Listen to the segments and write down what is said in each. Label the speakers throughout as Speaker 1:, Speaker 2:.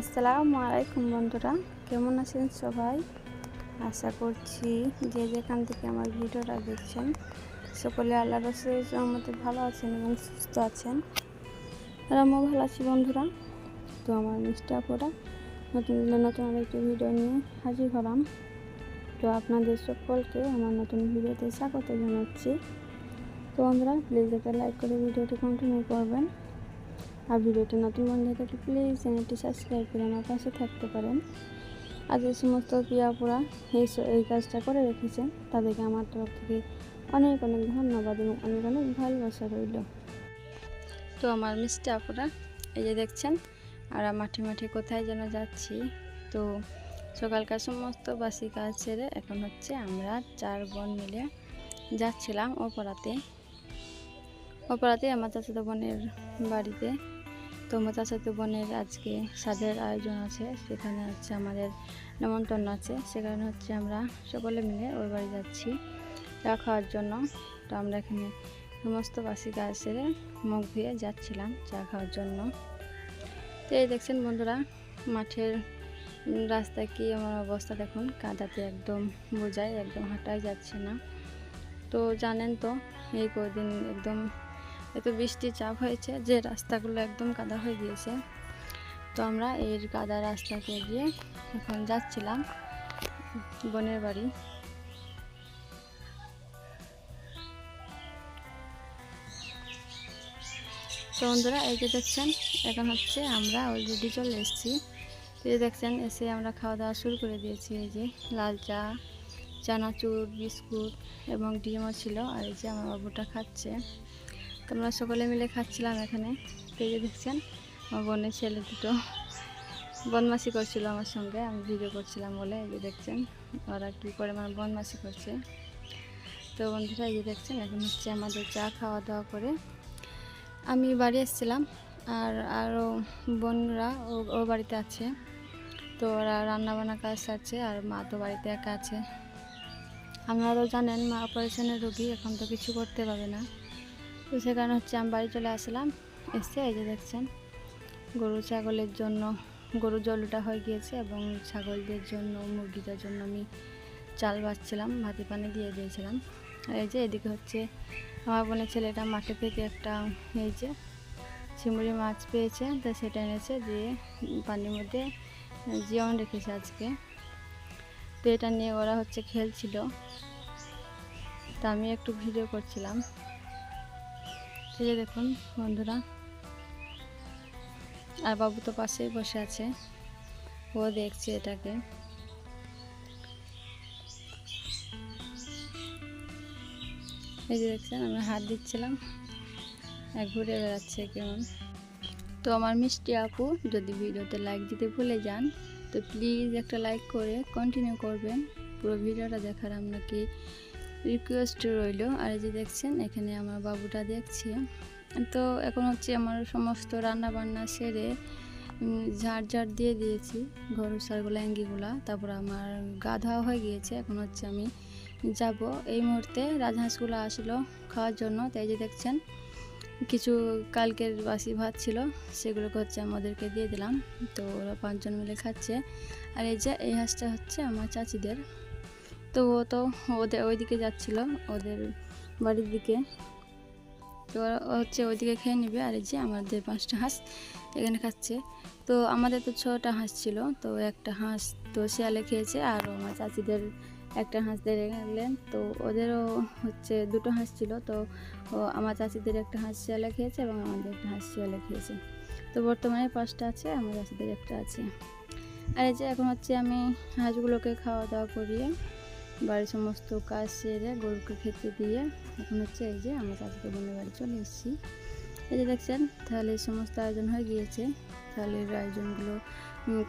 Speaker 1: আসসালামু আলাইকুম বন্ধুরা, কেমন আছেন সবাই? আশা করছি যে যেখান থেকে আমার ভিডিওটা দেখছেন, সকলে আল্লাহ রসের রহমতে ভালো আছেন এবং সুস্থ আছেন। আর আমিও ভালো আছি বন্ধুরা। তো আমার মিষ্টি আপুরা, নতুন নতুন আরেকটি ভিডিও নিয়ে হাজির হলাম। তো আপনাদের সকলকে আমার নতুন ভিডিওতে স্বাগত জানাচ্ছি। তো বন্ধুরা প্লিজ একটা লাইক করে ভিডিওটি কন্টিনিউ করবেন। আর ভিডিওটি নতুন বন্ধু থাকলে প্লিজ চ্যানেলটি সাবস্ক্রাইব করে আমার পাশে থাকতে পারেন। আর যে সমস্ত পিয়াপুরা এই এই কাজটা করে রেখেছেন, তাদেরকে আমার তরফ থেকে অনেক অনেক ধন্যবাদ এবং অনেক অনেক ভালোবাসা রইল। তো আমার মিষ্টি আপুরা, এই যে দেখছেন, আর মাঠে মাঠে কোথায় যেন যাচ্ছি, তো সকালকার সমস্ত বাসি কাজ ছেড়ে এখন হচ্ছে আমরা চার বোন মিলে যাচ্ছিলাম ওপাড়াতে ওপাড়াতে আমার চাচাতো বোনের বাড়িতে তো আমার চাচাতো বোনের আজকে সাদের আয়োজন আছে, সেখানে হচ্ছে আমাদের নেমন্তন্ন আছে। সেখানে হচ্ছে আমরা সকলে মিলে ওই বাড়ি যাচ্ছি চা খাওয়ার জন্য। তো আমরা এখানে সমস্ত বাসি কাজ সেরে মুখ ধুয়ে যাচ্ছিলাম চা খাওয়ার জন্য। তো এই দেখছেন বন্ধুরা, মাঠের রাস্তায় কি আমার অবস্থা দেখুন, কাদাতে একদম বোঝায় একদম হাঁটাই যাচ্ছে না। তো জানেন তো, এই কদিন একদম এত বৃষ্টি চাপ হয়েছে যে রাস্তাগুলো একদম কাদা হয়ে গিয়েছে। তো আমরা এই কাদা রাস্তাতে গিয়ে এখন যাচ্ছিলাম বোনের বাড়ি। তো বন্ধুরা, এই যে দেখছেন, এখন হচ্ছে আমরা অলরেডি চলে এসেছি। তো এই দেখছেন, এসে আমরা খাওয়া দাওয়া শুরু করে দিয়েছি। এই যে লাল চা, চানাচুর, বিস্কুট এবং ডিমও ছিল। আর এই যে আমার বাবুটা খাচ্ছে। তো আমরা সকলে মিলে খাচ্ছিলাম এখানে তো এই যে দেখছেন? আমার বোনের ছেলে দুটো বদমাসি করছিল আমার সঙ্গে, আমি ভিডিও করছিলাম বলে, এই যে দেখছেন? ওরা কী করে মানে বদমাসি করছে? তো বন্ধুরা, এই যে দেখছেন? এখন হচ্ছে আমাদের চা খাওয়া দাওয়া করে আমি বাড়ি এসেছিলাম আর আরও বোনরা ও ওর বাড়িতে আছে। তো ওরা রান্নাবান্না কাজ সারছে, আর মা তো বাড়িতে একা আছে। আপনারা তো জানেন, মা অপারেশনের রোগী, এখন তো কিছু করতে পারবে না। তো সেখানে হচ্ছে আমি বাড়ি চলে আসলাম। এসে এই যে দেখছেন, গরু ছাগলের জন্য, গরু জলটা হয়ে গিয়েছে এবং ছাগলদের জন্য, মুরগিদের জন্য আমি চাল বাচ্ছিলাম ভাতি পানি দিয়ে দিয়েছিলাম। আর এই যে এদিকে হচ্ছে আমার বোনের ছেলেটা মাঠে থেকে একটা এই যে চিংড়ি মাছ পেয়েছে, তো সেটা এনেছে দিয়ে পানির মধ্যে জিয়ন রেখেছে আজকে। তো এটা নিয়ে ওরা হচ্ছে খেলছিল। তা আমি একটু ভিডিও করছিলাম। এই যে দেখুন, বন্ধুরা। আর বাবু তো পাশেই বসে আছে। ও দেখছে এটাকে। এই যে দেখছেন, আমি হাত দিচ্ছিলাম। ঘুরে বেড়াচ্ছে কেমন। তো আমার মিষ্টি আপু, যদি ভিডিওতে লাইক দিতে ভুলে যান, তো প্লিজ একটা লাইক করে কন্টিনিউ করবেন। পুরো ভিডিওটা দেখার আপনাকে রিকোয়েস্ট রইল। আর এই যে দেখছেন, এখানে আমার বাবুটা দেখছে। তো এখন হচ্ছে আমার সমস্ত রান্না বান্না সেরে ঝাড় ঝাড় দিয়ে দিয়েছি ঘর সারগুলো অ্যাঙ্গিগুলো। তারপর আমার গা ধোয়া হয়ে গিয়েছে, এখন হচ্ছে আমি যাব। এই মুহূর্তে রাজহাঁসগুলো আসলো খাওয়ার জন্য। তাই যে দেখছেন, কিছু কালকের বাসি ভাত ছিল, সেগুলোকে হচ্ছে আমাদেরকে দিয়ে দিলাম। তো ওরা পাঁচজন মিলে খাচ্ছে। আর এই যে, এই হাঁসটা হচ্ছে আমার চাচিদের। তো ও তো ওদের ওইদিকে যাচ্ছিল, ওদের বাড়ির দিকে। তো হচ্ছে ওইদিকে খেয়ে নেবে আর এই যে আমাদের পাঁচটা হাঁস এখানে খাচ্ছে। তো আমাদের তো ছটা হাঁস ছিল, তো একটা হাঁস তো শিয়ালে খেয়েছে আর আমার চাচিদের একটা হাঁস দিয়ে গেলেন তো ওদেরও হচ্ছে দুটো হাঁস ছিল, তো আমার চাচিদের একটা হাঁস শিয়ালে খেয়েছে এবং আমাদের একটা হাঁস শিয়ালে খেয়েছে। তো বর্তমানে পাঁচটা আছে, আমার চাচিদের একটা আছে। আর এই যে এখন হচ্ছে আমি হাঁসগুলোকে খাওয়া দাওয়া করিয়ে বাড়ির সমস্ত কাজ সেরে গরুকে খেতে দিয়ে এখন হচ্ছে এই যে আমার চাচিদের বোনের বাড়ি চলে এসেছি। এই যে দেখছেন, তাহলে এই সমস্ত আয়োজন হয়ে গিয়েছে। থালির আয়োজনগুলো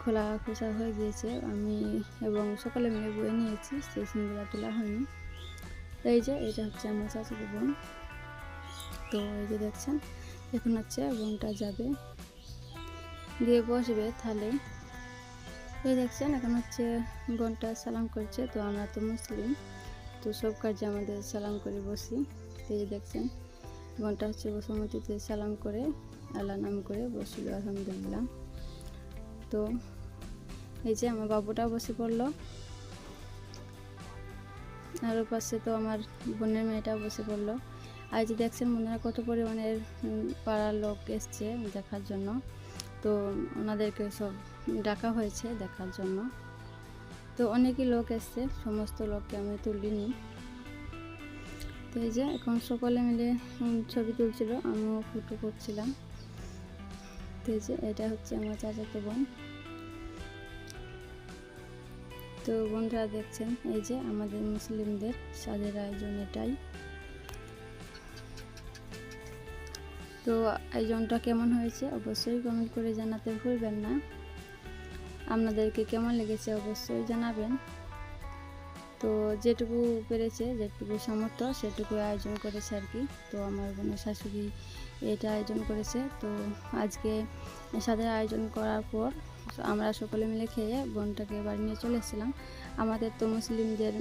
Speaker 1: খোলা খোসা হয়ে গিয়েছে। আমি এবং সকালে মিলে বয়ে নিয়েছি, সেই সিনগুলো তোলা হয়নি। এই যে এটা হচ্ছে আমার চাচিদের বোন। তো এই যে দেখছেন, এখন হচ্ছে বোনটা যাবে। দিয়ে বসবে থালে এই দেখছেন, এখন হচ্ছে বোনটা সালাম করছে। তো আমরা তো মুসলিম, তো সব কাজে আমাদের সালাম করে বসি। এই যে দেখছেন, বোনটা হচ্ছে বসমতিতে সালাম করে আল্লাহ নাম করে বসিল, আলহামদুলিল্লাহ। তো এই যে আমার বাবুটাও বসে পড়ল। আর পাশে তো আমার বোনের মেয়েটাও বসে পড়ল। আর যে দেখছেন মনে কত পরিমাণের পাড়ার লোক এসছে দেখার জন্য। তো ওনাদেরকে সব ডাকা হয়েছে দেখার জন্য। তো অনেকই লোক এসছে, সমস্ত লোককে আমি তুলিনি। তো এই যে এখন সকলে মিলে ছবি তুলছিল, আমিও ফটো করছিলাম। তো এই যে এটা হচ্ছে আমার চাচাতো বোন। তো বন্ধুরা দেখছেন, এই যে আমাদের মুসলিমদের সাজের আয়োজন এটাই। তো আয়োজনটা কেমন হয়েছে অবশ্যই কমেন্ট করে জানাতে ভুলবেন না। আপনাদেরকে কেমন লেগেছে অবশ্যই জানাবেন। তো যেটুকু পেরেছে, যেটুকু সামর্থ্য সেটুকু আয়োজন করেছে আর কি। তো আমার বোনের শাশুড়ি এটা আয়োজন করেছে। তো আজকে সাদের আয়োজন করার পর আমরা সকলে মিলে খেয়ে বোনটাকে বাড়ি নিয়ে চলে এসেছিলাম। আমাদের তো মুসলিমদের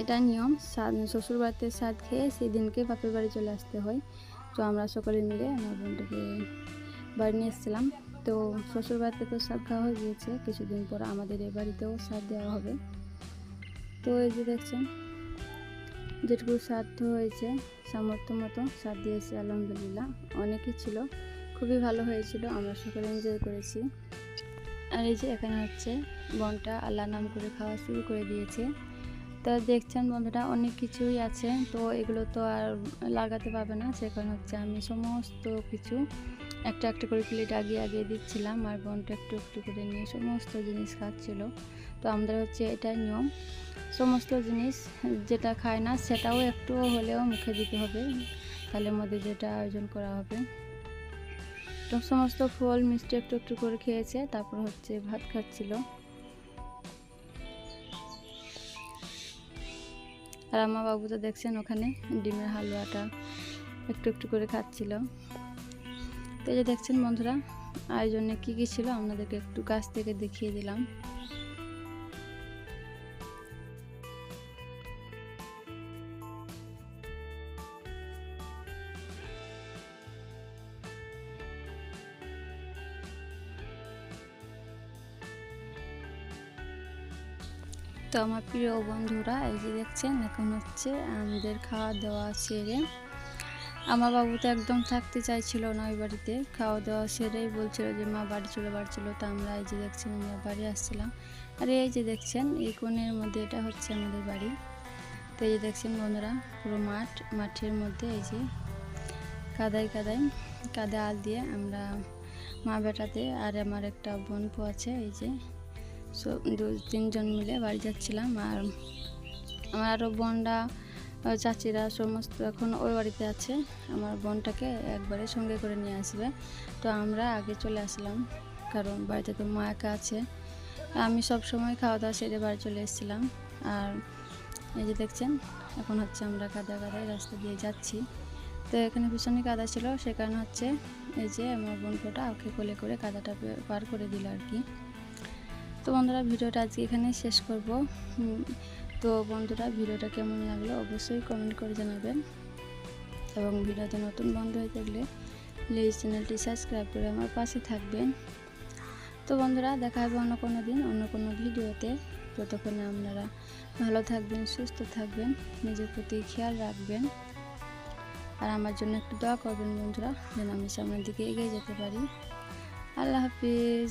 Speaker 1: এটা নিয়ম শ্বশুর বাড়িতে স্বাদ খেয়ে সেই দিনকে বাপের বাড়ি চলে আসতে হয়। তো আমরা সকলে মিলে আমার বোনটাকে বাড়ি নিয়ে এসেছিলাম। তো শ্বশুর বাড়িতে তো স্বাদ খাওয়া হয়ে গিয়েছে, কিছুদিন পর আমাদের এ বাড়িতেও স্বাদ দেওয়া হবে। তো এই যে দেখছেন, যেটুকু সাধ্য হয়েছে, সামর্থ্য মতো স্বাদ দিয়েছে, আলহামদুলিল্লাহ। অনেকই ছিল, খুবই ভালো হয়েছিল, আমরা সকলে এনজয় করেছি। আর এই যে এখানে হচ্ছে, বনটা আল্লাহ নাম করে খাওয়া শুরু করে দিয়েছে। তো দেখছেন বন্ধুরা, অনেক কিছুই আছে। তো এগুলো তো আর লাগাতে পারবে না সেখানে হচ্ছে আমি সমস্ত কিছু একটা একটা করে প্লেট আগিয়ে আগিয়ে দিচ্ছিলাম আর বোনটা একটু একটু করে নিয়ে সমস্ত জিনিস খাচ্ছিল। তো আমাদের হচ্ছে এটাই নিয়ম। সমস্ত জিনিস যেটা খায় না সেটাও একটু হলেও মুখে দিতে হবে। তাহলে মধ্যে যেটা আয়োজন করা হবে। তো সমস্ত ফল, মিষ্টি একটু একটু করে খেয়েছে, তারপর হচ্ছে ভাত খাচ্ছিল। আর আমার বাবু তো দেখছেন ওখানে ডিমের হালুয়াটা একটু একটু করে খাচ্ছিল। এই যে দেখছেন বন্ধুরা, আয়োজনে কি কি ছিল আপনাদেরকে একটু কাছ থেকে দেখিয়ে দিলাম। তো আমার প্রিয় বন্ধুরা, এই যে দেখছেন, এখন হচ্ছে আমাদের খাওয়া দাওয়া সেরে আমার বাবু তো একদম থাকতে চাইছিল না ওই বাড়িতে। খাওয়া দাওয়া সেরেই বলছিল যে, মা, বাড়ি চলে, বাড়ি তো আমরা এই যে দেখছেন আমরা বাড়ি আসছিলাম। আর এই যে দেখছেন, এই কোণের মধ্যে এটা হচ্ছে আমাদের বাড়ি। তো এই যে দেখছেন বন্ধুরা, পুরো মাঠ, মাঠের মধ্যে এই যে কাদাই কাদাই কাদা আল দিয়ে আমরা মা বেটাতে আর আমার একটা বোনপো আছে, এই যে সব দু তিনজন মিলে বাড়ি যাচ্ছিলাম। আর আমার আরও বোনরা চাচিরা সমস্ত এখন ওই বাড়িতে আছে। আমার বোনটাকে একবারে সঙ্গে করে নিয়ে আসবে। তো আমরা আগে চলে আসলাম, কারণ বাড়িতে তো মা একা আছে। আমি সব সময় খাওয়া দাওয়া সেরে বাড়ি চলে এসেছিলাম। আর এই যে দেখছেন, এখন হচ্ছে আমরা কাদা কাদায় রাস্তা দিয়ে যাচ্ছি। তো এখানে ভীষণই কাদা ছিল, সে কারণে হচ্ছে এই যে আমার বোনপোটা ওকে কোলে করে কাদাটা পার করে দিল আর কি। তো বন্ধুরা, ভিডিওটা আজকে এখানে শেষ করব। তো বন্ধুরা, ভিডিওটা কেমন লাগল অবশ্যই কমেন্ট করে জানাবেন। এবং ভিডিওতে নতুন বন্ধু হয়ে থাকলে প্লিজ চ্যানেলটি সাবস্ক্রাইব করে আমার পাশে থাকবেন। তো বন্ধুরা, দেখা হবে অন্য কোনো দিন, অন্য কোনো ভিডিওতে। ততক্ষণে আপনারা ভালো থাকবেন, সুস্থ থাকবেন, নিজের প্রতি খেয়াল রাখবেন। আর আমার জন্য একটু দোয়া করবেন বন্ধুরা, যেন আমি সামনের দিকে এগিয়ে যেতে পারি। আল্লাহ হাফিজ।